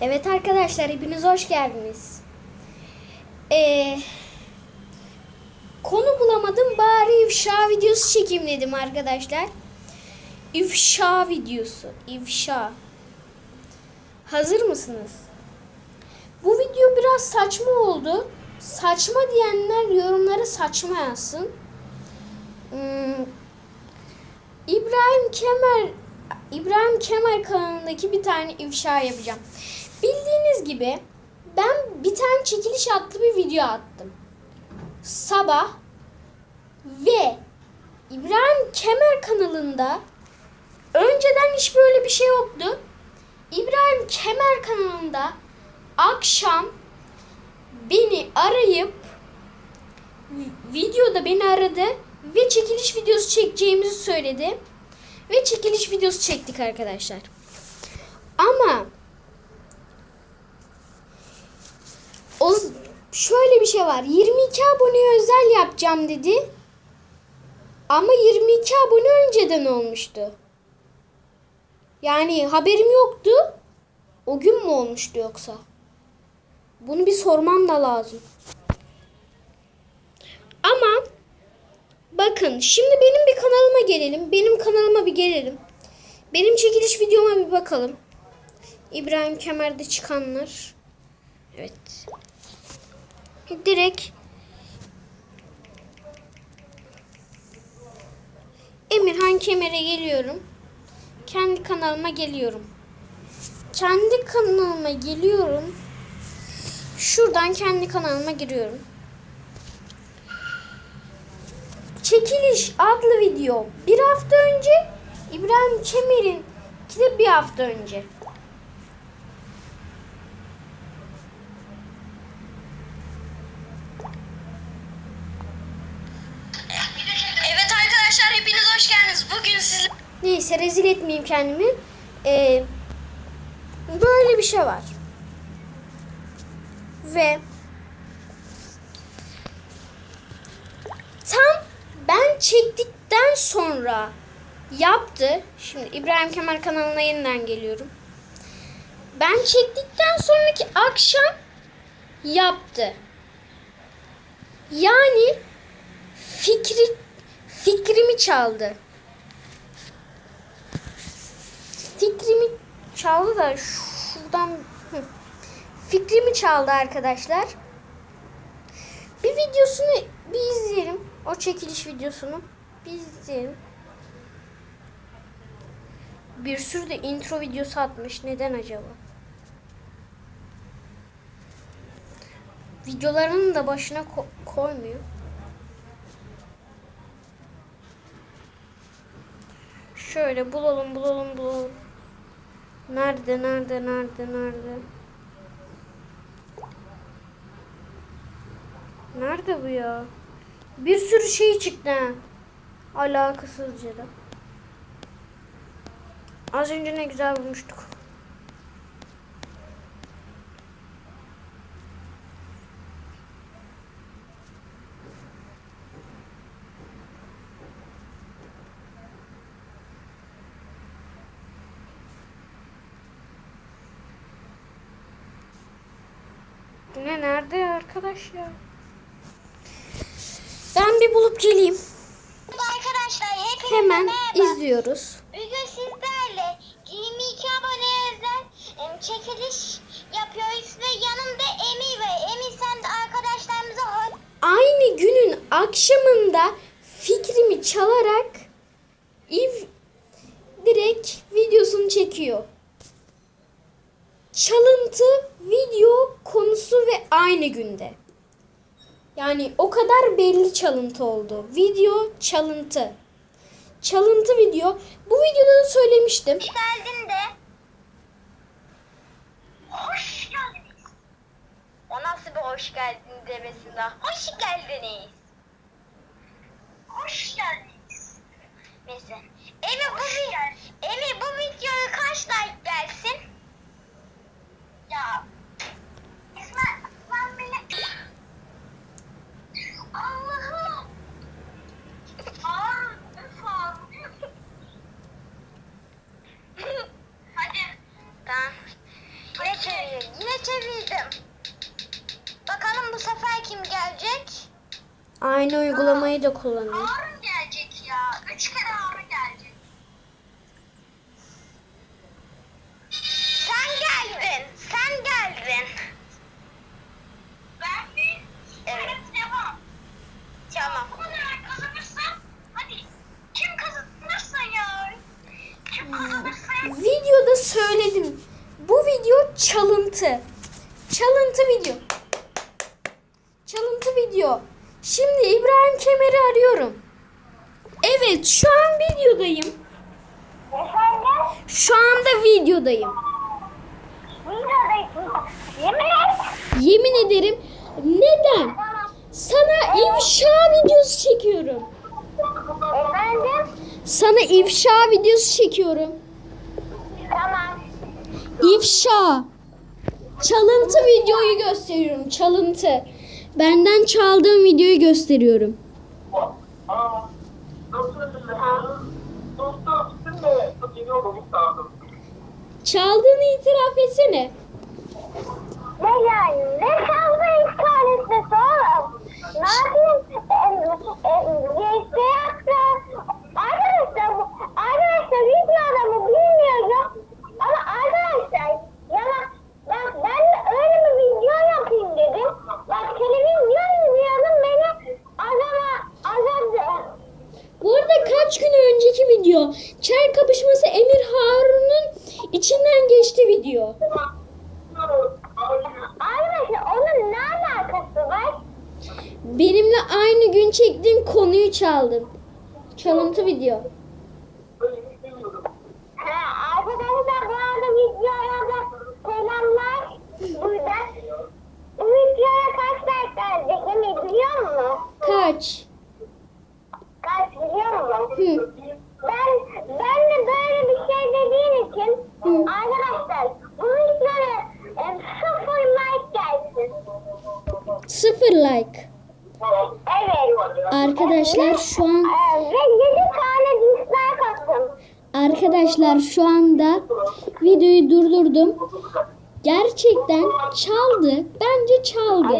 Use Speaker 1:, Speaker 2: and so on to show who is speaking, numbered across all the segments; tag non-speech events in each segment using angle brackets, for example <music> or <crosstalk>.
Speaker 1: Evet arkadaşlar hepiniz hoş geldiniz. Ee, konu bulamadım bari ifşa videosu çekeyim dedim arkadaşlar. İfşa videosu. İfşa. Hazır mısınız? Bu video biraz saçma oldu. Saçma diyenler yorumlara saçma yazsın. Hmm, İbrahim Kemer İbrahim Kemal kanalındaki bir tane ifşa yapacağım. Bildiğiniz gibi ben bir tane çekiliş adlı bir video attım. Sabah ve İbrahim Kemer kanalında önceden hiç böyle bir şey yoktu. İbrahim Kemer kanalında akşam beni arayıp videoda beni aradı ve çekiliş videosu çekeceğimizi söyledi. Ve çekiliş videosu çektik arkadaşlar. Ama o şöyle bir şey var. 22 aboneye özel yapacağım dedi. Ama 22 abone önceden olmuştu. Yani haberim yoktu. O gün mü olmuştu yoksa? Bunu bir sormam da lazım. Ama bakın şimdi benim bir kanalıma gelelim. Benim kanalıma bir gelelim. Benim çekiliş videoma bir bakalım. İbrahim Kemer'de çıkanlar. Evet. Direkt Emirhan Kemer'e geliyorum. Kendi kanalıma geliyorum. Kendi kanalıma geliyorum. Şuradan kendi kanalıma giriyorum. Çekiliş adlı video bir hafta önce İbrahim Kemer'in ki de bir hafta önce.
Speaker 2: Evet arkadaşlar hepiniz hoş geldiniz. Bugün sizle
Speaker 1: Neyse rezil etmeyeyim kendimi. Ee, böyle bir şey var. Ve tam ben çektikten sonra yaptı. Şimdi İbrahim Kemal kanalına yeniden geliyorum. Ben çektikten sonraki akşam yaptı. Yani fikri fikrimi çaldı. Fikrimi çaldı da şuradan fikrimi çaldı arkadaşlar. Bir videosunu bir izleyelim. O çekiliş videosunu bir izleyelim. Bir sürü de intro videosu atmış. Neden acaba? Videolarının da başına ko- koymuyor. Şöyle bulalım bulalım bulalım. Nerede nerede nerede nerede? Nerede bu ya? Bir sürü şey çıktı ha. Alakasızca da. Az önce ne güzel bulmuştuk. Bu ne nerede arkadaş ya? Ben bir bulup geleyim.
Speaker 2: arkadaşlar hepinize
Speaker 1: Hemen
Speaker 2: merhaba.
Speaker 1: izliyoruz.
Speaker 2: Bugün sizlerle 22 aboneye özel çekiliş yapıyoruz ve yanımda Emi ve Emi sen de arkadaşlarımıza hoş
Speaker 1: Aynı günün akşamında fikrimi çalarak İv direkt videosunu çekiyor. Çalıntı video konusu ve aynı günde. Yani o kadar belli çalıntı oldu. Video çalıntı. Çalıntı video. Bu videoda da söylemiştim.
Speaker 2: geldin de hoş geldiniz. O nasıl bir hoş geldin demesin daha. Hoş geldiniz. çevir. Yine çevirdim. Bakalım bu sefer kim gelecek?
Speaker 1: Aynı uygulamayı da kullanıyor. Çalıntı. Çalıntı video. Çalıntı video. Şimdi İbrahim Kemer'i arıyorum. Evet şu an videodayım.
Speaker 2: Efendim?
Speaker 1: Şu anda videodayım.
Speaker 2: Videodayım. Yemin et.
Speaker 1: Yemin ederim. Neden? Sana ifşa videosu çekiyorum.
Speaker 2: Efendim?
Speaker 1: Sana ifşa videosu çekiyorum.
Speaker 2: Tamam.
Speaker 1: İfşa. Çalıntı videoyu gösteriyorum. Çalıntı. Benden çaldığım videoyu gösteriyorum. Çaldığını itiraf etsene.
Speaker 2: Ne yani? Ne ilk tanesi oğlum? Ne yapayım? Geçti yaptı. Arkadaşlar, bu- arkadaşlar videoda mı bilmiyorum. Ama arkadaşlar, ya bak ben de öyle bir video yapayım dedim. Bak televizyon izliyordum beni adama aradı.
Speaker 1: Bu arada kaç gün önceki video. Çer kapışması Emir Harun'un içinden video.
Speaker 2: Arkadaşlar onun ne alakası var?
Speaker 1: Benimle aynı gün çektiğim konuyu çaldın. Çalıntı video.
Speaker 2: Ha, arkadaşlar bu arada videoya da selamlar. Burada. Bu videoya kaç like gelecek Emir biliyor musun?
Speaker 1: Kaç?
Speaker 2: Kaç biliyor musun?
Speaker 1: Hı.
Speaker 2: Ben, ben de böyle bir şey dediğin için
Speaker 1: Hı.
Speaker 2: arkadaşlar bu videoya e, sıfır like gelsin.
Speaker 1: Sıfır like.
Speaker 2: Evet.
Speaker 1: Arkadaşlar şu an
Speaker 2: Ee, ve 7 tane dislike atın.
Speaker 1: arkadaşlar şu anda videoyu durdurdum. Gerçekten çaldı. Bence çaldı.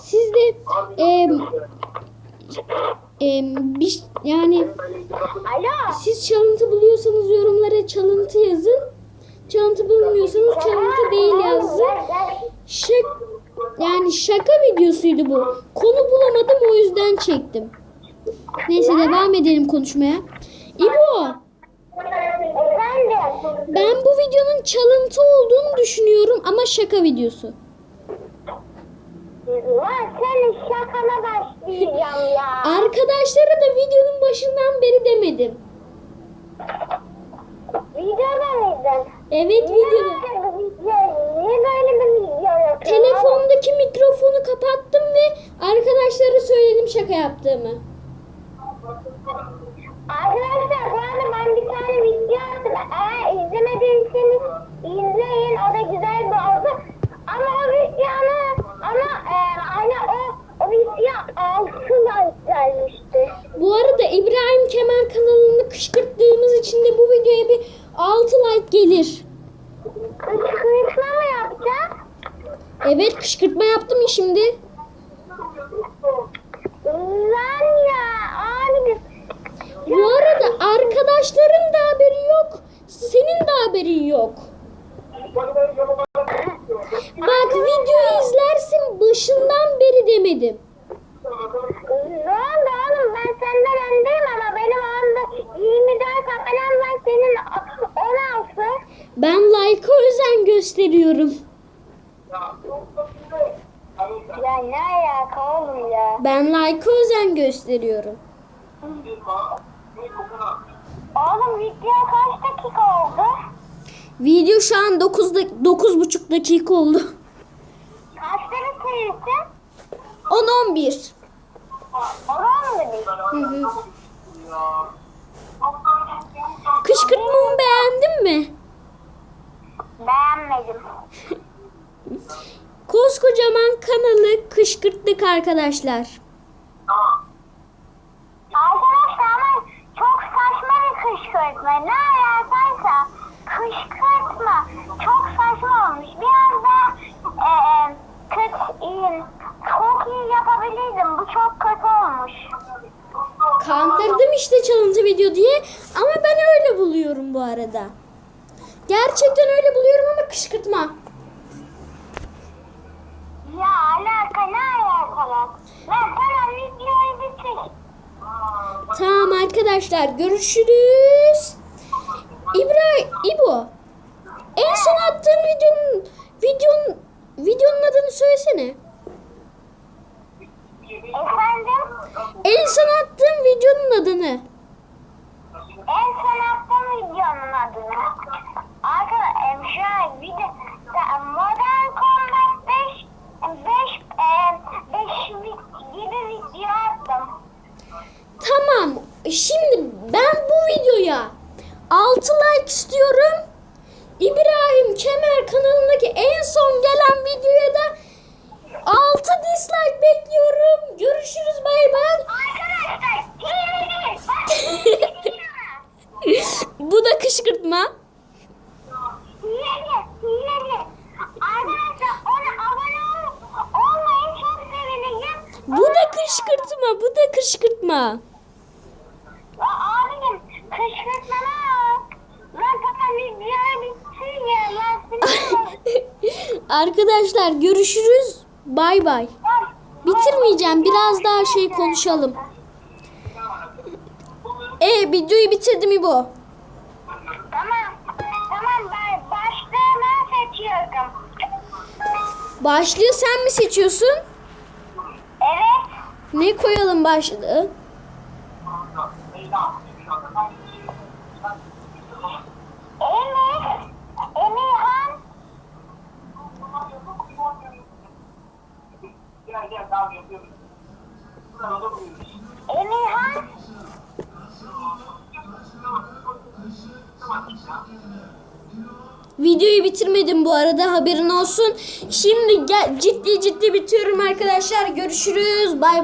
Speaker 1: Siz de em, em, bir, yani
Speaker 2: Alo.
Speaker 1: siz çalıntı buluyorsanız yorumlara çalıntı yazın. Çalıntı bulmuyorsanız çalıntı değil yazın. Şak, yani şaka videosuydu bu. Konu bulamadım o yüzden çektim. Neyse devam edelim konuşmaya. İbo ben bu videonun çalıntı olduğunu düşünüyorum ama şaka videosu.
Speaker 2: Lan senin şakana başlayacağım ya.
Speaker 1: Arkadaşlara da videonun başından beri demedim.
Speaker 2: Videoda mıydın?
Speaker 1: Evet videoda.
Speaker 2: böyle bir video, niye böyle bir video yapıyorsun?
Speaker 1: Telefondaki mikrofonu kapattım ve arkadaşlara söyledim şaka yaptığımı.
Speaker 2: Arkadaşlar bu arada ben bir tane video attım. Eğer izlemediyseniz izleyin. O da güzel bir oldu. Ama o videonun ama e, hani o, o video 6 like gelmişti.
Speaker 1: Bu arada İbrahim Kemal kanalını kışkırttığımız için de bu videoya bir 6 like gelir.
Speaker 2: Kışkırtma mı yapacağız?
Speaker 1: Evet kışkırtma yaptım ya şimdi.
Speaker 2: Lan ya abi.
Speaker 1: Bu arada arkadaşların da haberi yok. Senin de haberin yok. Bak videoyu izlersin başından beri demedim.
Speaker 2: Ne oldu oğlum ben senden öndeyim ama benim anda 24 abonem var senin 16.
Speaker 1: Ben like'a özen gösteriyorum.
Speaker 2: Ya ne alaka oğlum ya?
Speaker 1: Ben like'a özen gösteriyorum.
Speaker 2: Oğlum video kaç dakika oldu?
Speaker 1: Video şu an 9 dak- 9,5 dakika oldu.
Speaker 2: Kaçta bitirirsin?
Speaker 1: 10 11.
Speaker 2: Oran mı değil?
Speaker 1: Hı hı. Kışkırtmamı beğendin mi?
Speaker 2: Beğenmedim. <laughs>
Speaker 1: Koskocaman kanalı kışkırttık arkadaşlar.
Speaker 2: Arkadaşlar ama çok saçma bir kışkırtma. Ne alakaysa kışkırtma
Speaker 1: çalıntı video diye ama ben öyle buluyorum bu arada. Gerçekten öyle buluyorum ama kışkırtma.
Speaker 2: Ya alaka ne alakalı? Ben tamam videoyu bitir.
Speaker 1: Tamam arkadaşlar görüşürüz. İbrahim, İbo. En son attığın videonun videonun videonun adını söylesene.
Speaker 2: Efendim?
Speaker 1: En son attığın videonun adını.
Speaker 2: En son attığım videonun adını. Arkadaşlar an video Modern Combat 5 5 5 gibi video attım.
Speaker 1: Tamam. Şimdi ben bu videoya 6 like istiyorum. İbrahim Kemer kanalındaki en son gelen videoya da 6 dislike bekliyorum. Görüşürüz bay bay.
Speaker 2: Arkadaşlar hile değil. Bak,
Speaker 1: Bu da kışkırtma.
Speaker 2: Hileli, hileli. Arkadaşlar ona abone ol, olmayı çok sevineceğim.
Speaker 1: Bu da kışkırtma. Bu da kışkırtma.
Speaker 2: Ya abicim kışkırtmana bak. Lan tamam videoyu bitsin ya. Lan.
Speaker 1: Arkadaşlar görüşürüz. Bay bay. Bitirmeyeceğim. Biraz daha şey konuşalım. E videoyu bitirdim İbo.
Speaker 2: Tamam. Tamam ben başlığı ben seçiyorum.
Speaker 1: Başlığı sen mi seçiyorsun?
Speaker 2: Evet.
Speaker 1: Ne koyalım başlığı?
Speaker 2: Emir. Emirhan.
Speaker 3: Gel gel tamam yapıyorum.
Speaker 2: Emirhan.
Speaker 1: Videoyu bitirmedim bu arada haberin olsun. Şimdi gel, ciddi ciddi bitiyorum arkadaşlar. Görüşürüz. Bay bay.